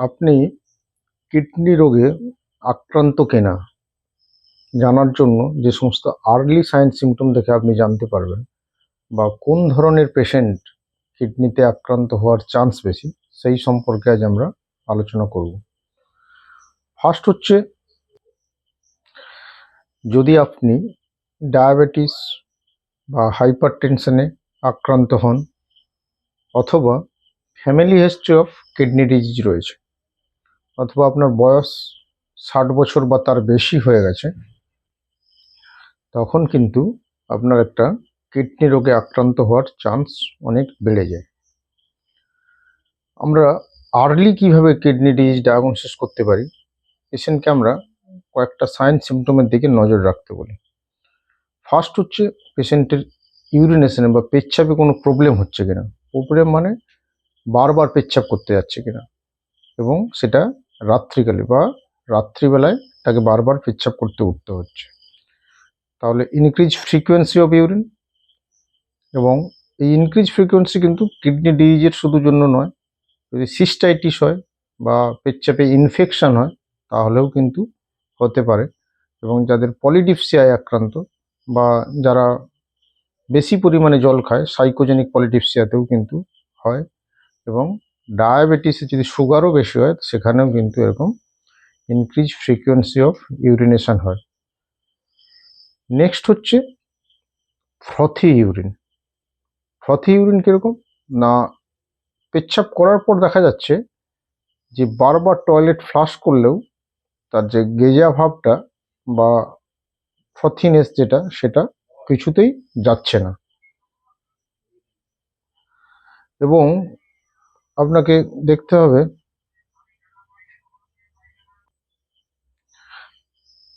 আপনি কিডনি রোগে আক্রান্ত কিনা? জানার জন্য যে সমস্ত আর্লি সাইন সিমটম দেখে আপনি জানতে পারবেন বা কোন ধরনের পেশেন্ট কিডনিতে আক্রান্ত হওয়ার চান্স বেশি, সেই সম্পর্কে আজ আমরা আলোচনা করব। ফার্স্ট হচ্ছে, যদি আপনি ডায়াবেটিস বা হাইপার টেনশনে আক্রান্ত হন অথবা family history of kidney disease রয়েছে অথবা আপনার বয়স ষাট বছর বা তার বেশি হয়ে গেছে, তখন কিন্তু আপনার একটা কিডনি রোগে আক্রান্ত হওয়ার চান্স অনেক বেড়ে যায়। আমরা আর্লি কীভাবে কিডনি ডিজিজ ডায়াগনোসিস করতে পারি পেশেন্টকে আমরা কয়েকটা সাইন সিমটমের দিকে নজর রাখতে বলি। ফার্স্ট হচ্ছে পেশেন্টের ইউরিনেশনে বা পেচ্ছাপে কোনো প্রবলেম হচ্ছে কিনা। প্রবলেম মানে বারবার পেচ্ছাপ করতে যাচ্ছে কিনা। এবং সেটা রাত্রিকালে বা রাত্রিবেলায় তাকে বারবার পেচ্ছাপ করতে উঠতে হচ্ছে। তাহলে ইনক্রিজ ফ্রিকোয়েন্সি অফ ইউরিন এবং এই ইনক্রিজ ফ্রিকোয়েন্সি কিন্তু কিডনি ডিজিজের শুধু জন্য নয়, যদি সিস্টাইটিস হয় বা পেচ্ছাপে ইনফেকশান হয় তাহলেও কিন্তু হতে পারে এবং যাদের পলিডিপসিয়ায় আক্রান্ত বা যারা বেশি পরিমাণে জল খায় সাইকোজেনিক পলিডিপসিয়াতেও কিন্তু হয় এবং ডায়াবেটিসে যদি সুগারও বেশি হয়, সেখানেও কিন্তু এরকম ইনক্রিজ ফ্রিকোয়েন্সি অফ ইউরিনেশন হয়। নেক্সট হচ্ছে ফ্রথি ইউরিন ফ্রথি ইউরিন কীরকম? না, পেচ্ছাপ করার পর দেখা যাচ্ছে যে বারবার টয়লেট ফ্লাশ করলেও তার যে গেজা ভাবটা বা ফ্রথিনেস যেটা, সেটা কিছুতেই যাচ্ছে না। এবং আপনাকে দেখতে হবে।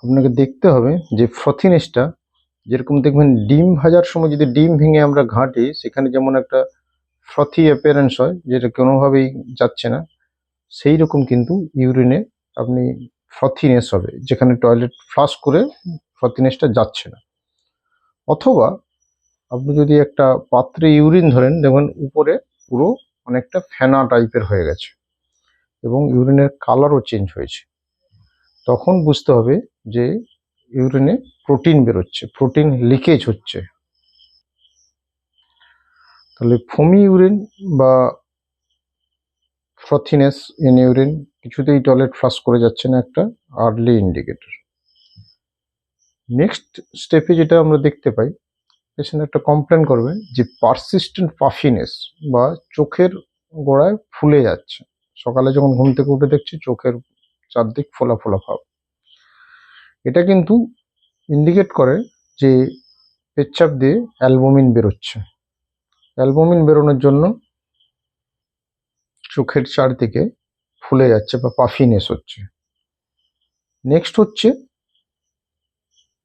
আপনাকে দেখতে হবে যে ফ্রথিনেসটা যেরকম দেখবেন ডিম ভাজার সময় যদি ডিম ভেঙে আমরা ঘাঁটি, সেখানে যেমন একটা ফ্রথি অ্যাপিয়ারেন্স হয়, যেটা কোনোভাবেই যাচ্ছে না সেই রকম কিন্তু ইউরিনে আপনি ফ্রথিনেস হবে, যেখানে টয়লেট ফ্লাশ করে ফ্রথিনেসটা যাচ্ছে না। অথবা আপনি যদি একটা পাত্রে ইউরিন ধরেন, দেখবেন উপরে পুরো অনেকটা ফেনা টাইপের হয়ে গেছে এবং ইউরিনের কালারও চেঞ্জ হয়েছে। তখন বুঝতে হবে যে ইউরিনে প্রোটিন বেরোচ্ছে প্রোটিন লিকেজ হচ্ছে। তাহলে ফমি ইউরিন বা ফ্রথিনেস ইন ইউরিন কিছুতেই টয়লেট ফ্লাশ করে যাচ্ছে না একটা আর্লি ইন্ডিকেটর নেক্সট স্টেপে যেটা আমরা দেখতে পাই পেশেন্ট একটা কমপ্লেন করবে যে পারসিস্টেন্ট পাফিনেস বা চোখের গোড়ায় ফুলে যাচ্ছে। সকালে যখন ঘুম থেকে উঠে দেখছি চোখের চারদিক ফোলা ফোলা ভাব। এটা কিন্তু ইন্ডিকেট করে যে পেচ্ছাপ দিয়ে অ্যালবুমিন বেরোচ্ছে। অ্যালবুমিন বেরোনোর জন্য চোখের চারদিকে ফুলে যাচ্ছে বা পাফিনেস হচ্ছে। নেক্সট হচ্ছে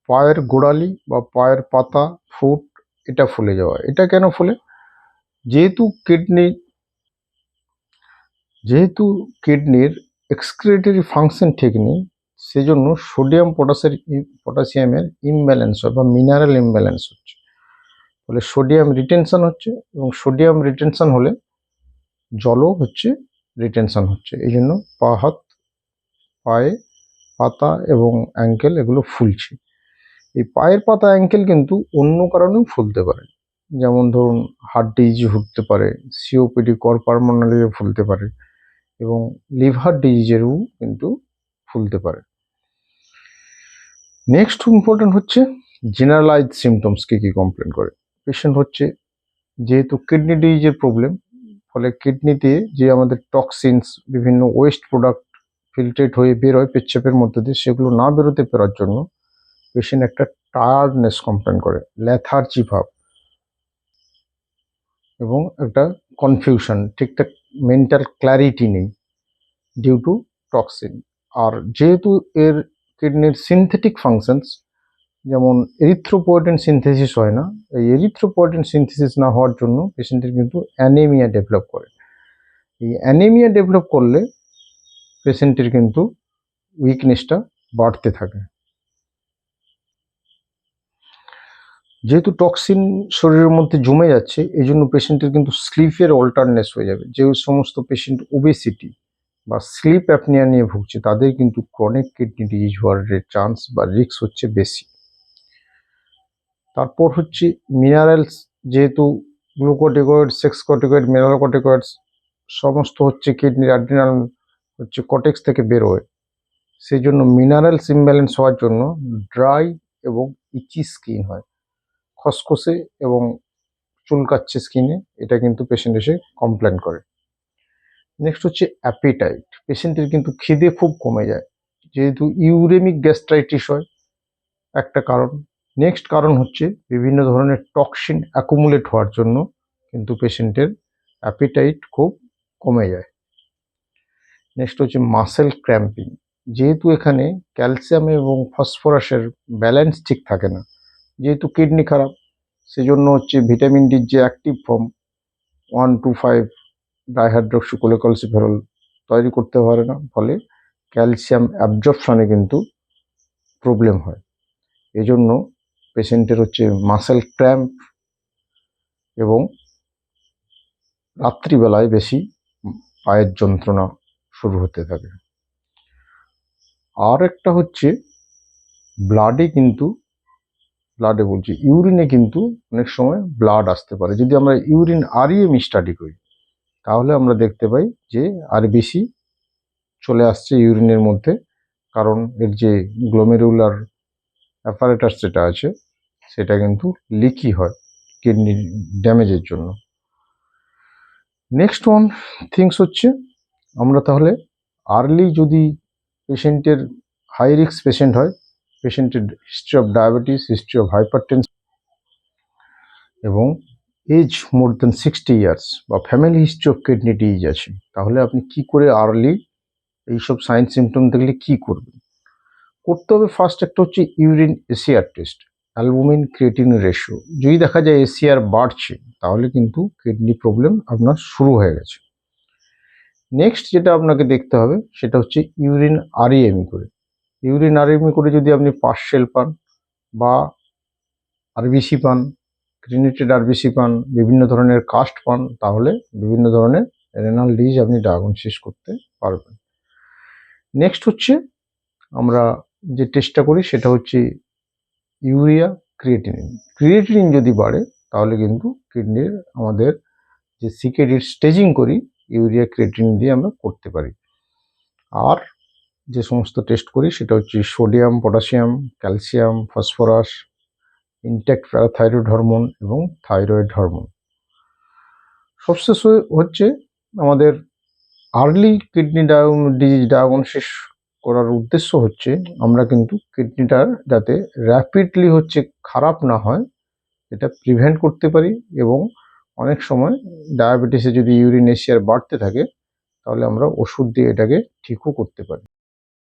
পায়ের গোড়ালি বা পায়ের পাতা ফুট এটা ফুলে যাওয়া। এটা কেন ফুলে? যেহেতু কিডনি যেহেতু কিডনির এক্সক্রিয়েটরি ফাংশন ঠিক নেই, সেজন্য সোডিয়াম পটাসের পটাশিয়ামের ইমব্যালেন্স হয় বা মিনারেল ইমব্যালেন্স হচ্ছে। ফলে সোডিয়াম রিটেনশন হচ্ছে এবং সোডিয়াম রিটেনশন হলে জলও হচ্ছে রিটেনশন হচ্ছে। এই জন্য পা, হাত, পায়ে, পাতা এবং অ্যাঙ্কেল এগুলো ফুলছে। এই পায়ের পাতা অ্যাঙ্কেল কিন্তু অন্য কারণেও ফুলতে পারে। যেমন ধরুন হার্ট ডিজিজ হতে পারে সিওপিডি কর পারমানালিও ফুলতে পারে এবং লিভার ডিজিজেরও কিন্তু ফুলতে পারে। নেক্সট ইম্পর্টেন্ট হচ্ছে জেনারেলাইজ সিমটমস কী কী কমপ্লেন করে। পেশেন্ট হচ্ছে যেহেতু কিডনি ডিজিজের প্রবলেম ফলে কিডনিতে যে আমাদের টক্সিনস বিভিন্ন ওয়েস্ট প্রোডাক্ট ফিল্ট্রেট হয়ে বেরোয় পেচ্ছাপের মধ্যে দিয়ে, সেগুলো না বেরোতে পারার জন্য পেশেন্ট একটা টায়ার্ডনেস কমপ্লেন করে ল্যাথার্জি ভাব এবং একটা কনফিউশন ঠিকঠাক মেন্টাল ক্ল্যারিটি নেই ডিউ টু টক্সিন আর যেহেতু এর কিডনির সিনথেটিক ফাংশনস যেমন এরিথ্রোপোয়েটিন সিনথেসিস হয় না, এই এরিথ্রোপোয়েটিন সিনথেসিস না হওয়ার জন্য পেশেন্টের কিন্তু অ্যানেমিয়া ডেভেলপ করে। এই অ্যানেমিয়া ডেভেলপ করলে পেশেন্টের কিন্তু উইকনেসটা বাড়তে থাকে। যেহেতু টক্সিন শরীরের মধ্যে জমে যাচ্ছে এই জন্য পেশেন্টের কিন্তু স্লিপের অল্টারনেস হয়ে যাবে। যে সমস্ত পেশেন্ট ওবেসিটি বা স্লিপ অ্যাপনিয়া নিয়ে ভুগছে, তাদের কিন্তু ক্রনিক কিডনি ডিজিজ হওয়ার চান্স বা রিস্ক হচ্ছে বেশি। তারপর হচ্ছে মিনারেলস যেহেতু গ্লুকোটিকয়েড সেক্স কটিকয়েড মিনারেল কটিকয়েডস সমস্ত হচ্ছে কিডনির অ্যাড্রিনাল হচ্ছে কটেক্স থেকে বেরোয় সেই জন্য মিনারেলস ইমব্যালেন্স হওয়ার জন্য ড্রাই এবং ইচি স্কিন হয়। খসখসে এবং চুলকাচ্ছে স্কিনে এটা কিন্তু পেশেন্ট এসে কমপ্লেন করে। নেক্সট হচ্ছে অ্যাপিটাইট পেশেন্টের কিন্তু খিদে খুব কমে যায়। যেহেতু ইউরেমিক গ্যাস্ট্রাইটিস হয়, একটা কারণ। নেক্সট কারণ হচ্ছে বিভিন্ন ধরনের টক্সিন অ্যাকুমুলেট হওয়ার জন্য কিন্তু পেশেন্টের অ্যাপিটাইট খুব কমে যায়। নেক্সট হচ্ছে মাসেল ক্র্যাম্পিং যেহেতু এখানে ক্যালসিয়াম এবং ফসফরাসের ব্যালেন্স ঠিক থাকে না যেহেতু কিডনি খারাপ, সেজন্য হচ্ছে ভিটামিন ডির যে active form one two five dihydroxycholecalciferol তৈরি করতে পারে না, ফলে ক্যালসিয়াম অ্যাবজর্পশনে কিন্তু প্রবলেম হয়। এজন্য পেশেন্টের হচ্ছে মাসেল ক্র্যাম্প এবং রাত্রিবেলায় বেশি পায়ের যন্ত্রণা শুরু হতে থাকে। আর একটা হচ্ছে ব্লাডে কিন্তু ব্লাডে বলছি ইউরিনে কিন্তু অনেক সময় ব্লাড আসতে পারে। যদি আমরা ইউরিন আরইএম স্টাডি করি, তাহলে আমরা দেখতে পাই যে আরবিসি চলে আসছে ইউরিনের মধ্যে, কারণ এর যে গ্লোমেরুলার অ্যাপারেটাস যেটা আছে, সেটা কিন্তু লিকি হয় কিডনি ড্যামেজের জন্য। নেক্সট ওয়ান থিংস হচ্ছে, আমরা তাহলে আর্লি যদি পেশেন্টের হাই রিস্ক পেশেন্ট হয় পেশেন্টের history of diabetes history of hyper এবং age more than sixty years বা family history of kidney disease আছে। তাহলে আপনি কি করে আর্লি এইসব সাইন সিমটম দেখলে কি করবেন? করতে হবে ফার্স্ট একটা হচ্ছে urine ACR test albumin creatine ratio যদি দেখা যায় এসিআর বাড়ছে, তাহলে কিন্তু কিডনি প্রবলেম আপনার শুরু হয়ে গেছে। নেক্সট যেটা আপনাকে দেখতে হবে, সেটা হচ্ছে ইউরিন আরইএমি করে। ইউরিন আরইএমি করে যদি আপনি পার্সেল পান বা আরবিসি পান ক্রিনেটেড আরবিসি পান, বিভিন্ন ধরনের কাস্ট পান, তাহলে বিভিন্ন ধরনের রেনাল ডিজ আপনি ডায়াগনোসিস করতে পারবেন। নেক্সট হচ্ছে আমরা যে টেস্টটা করি সেটা হচ্ছে ইউরিয়া ক্রিয়েটিনিন ক্রিয়েটিনিন যদি বাড়ে, তাহলে কিন্তু কিডনির আমাদের যে সিকেডির স্টেজিং করি ইউরিয়া ক্রিয়েটিনিন দিয়ে আমরা করতে পারি। আর যে সমস্ত টেস্ট করি, সেটা হচ্ছে sodium potassium calcium phosphorus intact parathyroid hormone এবং থাইরয়েড হরমোন সবশেষ হচ্ছে আমাদের আর্লি কিডনি ডিজিজ ডায়াগনোসিস করার উদ্দেশ্য হচ্ছে আমরা কিন্তু কিডনিটার যাতে র্যাপিডলি হচ্ছে খারাপ না হয়, এটা প্রিভেন্ট করতে পারি এবং অনেক সময় ডায়াবেটিসে যদি ইউরিন এশিয়ার বাড়তে থাকে, তাহলে আমরা ওষুধ দিয়ে এটাকে ঠিকও করতে পারি।